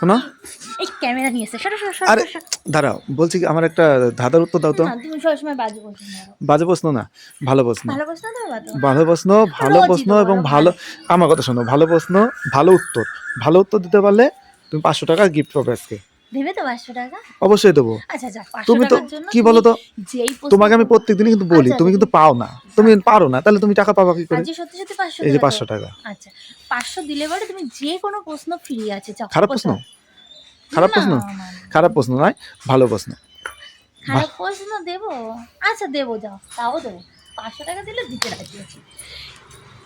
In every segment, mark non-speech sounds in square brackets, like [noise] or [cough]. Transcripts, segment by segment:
শোনো। এই ক্যামেরা নিয়ে এসে সরো সরো আরে। দাঁড়াও বলছি কি আমার একটা ধাঁধার উত্তর দাও তো। তুমি সবসময় বাজে প্রশ্ন বাজে প্রশ্ন না ভালো প্রশ্ন। ভালো প্রশ্ন দাও ভালো প্রশ্ন ভালো প্রশ্ন এবং ভালো আমার কথা শোনো ভালো প্রশ্ন ভালো উত্তর। ভালো উত্তর দিতে পারলে তুমি পাঁচশো টাকা গিফট পাবে আজকে। দেবে তো পাঁচশো টাকা? অবশ্যই দেবো। আচ্ছা আচ্ছা তুমি তো কি বলো তো যেই তোমাকে আমি প্রত্যেকদিনই কিন্তু বলি আচ্ছা, তুমি আচ্ছা, কিন্তু পাও না। তুমি পারো না তাহলে তুমি টাকা পাবা কি করে? আজকে সত্যি সত্যি পাঁচশো এই যে টাকা পাঁচশো দেবো? টাকা। আচ্ছা পাঁচশো দিলে পরে তুমি যে কোনো প্রশ্ন ফ্রি আছে খারাপ প্রশ্ন? খারাপ প্রশ্ন। খারাপ প্রশ্ন নয় ভালো প্রশ্ন। খারাপ প্রশ্ন দেবো? আচ্ছা দেবো যাও তাও দেবো। পাঁচশো টাকা দিলে দিতে রাজি আছি।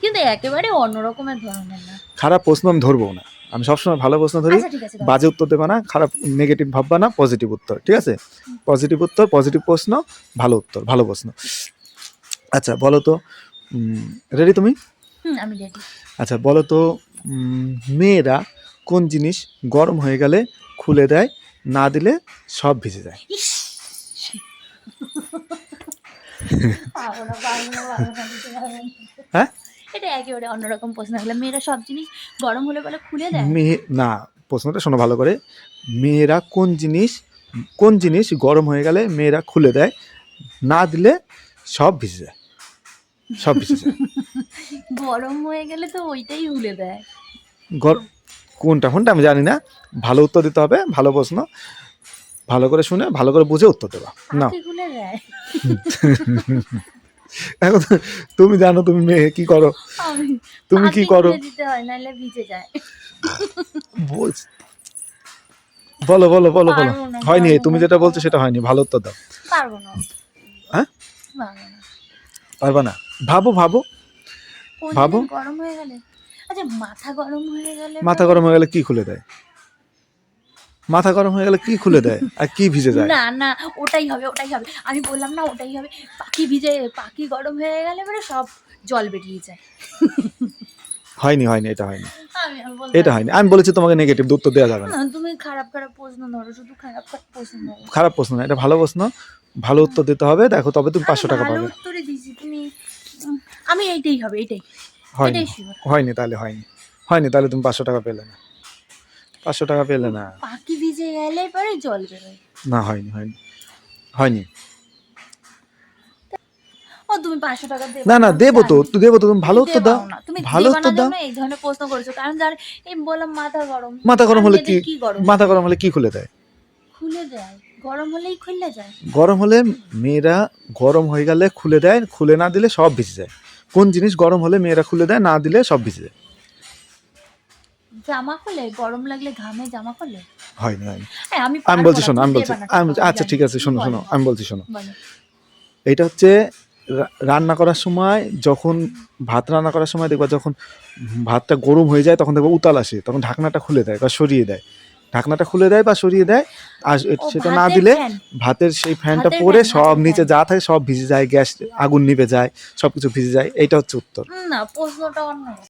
কিন্তু একেবারে অন্য রকমের ধরনের না। খারাপ প্রশ্ন আমি ধরবো না। আমি সবসময় ভালো প্রশ্ন ধরি আচ্ছা। বাজে উত্তর দেবা না খারাপ নেগেটিভ ভাববা না পজিটিভ উত্তর ঠিক আছে? পজিটিভ উত্তর পজিটিভ প্রশ্ন ভালো উত্তর ভালো প্রশ্ন। আচ্ছা বলো তো রেডি তুমি? আচ্ছা বলো তো মেয়েরা কোন জিনিস গরম হয়ে গেলে খুলে দেয় না দিলে সব ভিজে যায়। [laughs] হ্যাঁ? এটা একেবারে অন্যরকম প্রশ্ন হলো মেয়েরা সব জিনিস গরম হলে বলে খুলে দেয়? মেয়ে না প্রশ্নটা শোনো ভালো করে। মেয়েরা কোন জিনিস কোন জিনিস গরম হয়ে গেলে মেয়েরা খুলে দেয়? না দিলে সব ভিজে যায়। সব ভিজে যায়। [laughs] গরম হয়ে গেলে তো ওইটাই খুলে দেয়। গর কোনটা কোনটা আমি জানি না। ভালো উত্তর দিতে হবে ভালো প্রশ্ন। ভালো করে শুনে ভালো করে বুঝে উত্তর দেবা। না খুলে দেয়। [laughs] এখন তুমি জানো তুমি মেয়ে কি করো? তুমি কি করো? বলো বলো বলো বলো। হয়নি তুমি যেটা বলছো সেটা হয়নি ভালো উত্তর দাও। পারব না। হ্যাঁ? পারব না। পারবা না। ভাবো ভাবো। ভাবো। গরম হয়ে গেলে? আচ্ছা মাথা গরম হয়ে গেলে মাথা গরম হয়ে গেলে কি খুলে দেয়? মাথা গরম হয়ে গেলে কি খুলে দেয়? আর কি ভিজে যায়? না না ওটাই হবে ওটাই হবে। আমি বললাম না ওটাই হবে। পাখি ভিজে পাখি গরম হয়ে গেলে মানে সব জল বেরিয়ে যায়। হয়নি হয়নি এটা হয়নি। এটা হয়নি। আমি বলেছি তোমাকে নেগেটিভ উত্তর দেওয়া যাবে না। তুমি খারাপ খারাপ প্রশ্ন ধরো শুধু খারাপ খারাপ প্রশ্ন খারাপ প্রশ্ন না এটা ভালো প্রশ্ন। ভালো উত্তর দিতে হবে দেখো তবে তুমি পাঁচশো টাকা পাবে। উত্তরে দিছি তুমি আমি এইটাই হবে এইটাই। হয়নি হয়নি তাহলে হয়নি। হয়নি তাহলে তুমি পাঁচশো টাকা পেলে না। পাঁচশো টাকা পেলে না। পাখি ভিজে গেলে পরে জল বেরোয় না হয়নি হয়নি হয়নি। ও তুমি পাঁচশো টাকা দেবে না না দেবো তো তুই দেবো তো তুমি ভালো দাও তুমি ভালো দাও। এই ধরনের প্রশ্ন করেছ কারণ জান এই বললাম মাথা গরম। মাথা গরম হলে কি মাথা গরম হলে কি খুলে দেয়? খুলে দেয়। গরম হলেই খুলে যায়। গরম হলে মেয়েরা গরম হয়ে গেলে খুলে দেয় খুলে না দিলে সব ভিজে যায়। কোন জিনিস গরম হলে মেয়েরা খুলে দেয় না দিলে সব ভিজে যায়। জামা খুলে? গরম লাগলে ঘামে জামা খুলে? হয়নি হয়নি হ্যাঁ, আমি আমি বলছি শোনো আমি বলছি আমি বলছি আচ্ছা ঠিক আছে শোনো শোনো আমি বলছি শোনো। এটা হচ্ছে রান্না করার সময় যখন ভাত রান্না করার সময় দেখবা যখন ভাতটা গরম হয়ে যায় তখন দেখবা উতাল আসে তখন ঢাকনাটা খুলে দেয় বা সরিয়ে দেয়। ঢাকনাটা খুলে দেয় বা সরিয়ে দেয় আর সেটা না দিলে ভাতের সেই ফ্যানটা পরে সব নিচে যা থাকে সব ভিজে যায় গ্যাস আগুন নিভে যায় সব কিছু ভিজে যায় এটা হচ্ছে উত্তর। না প্রশ্নটা অন্য।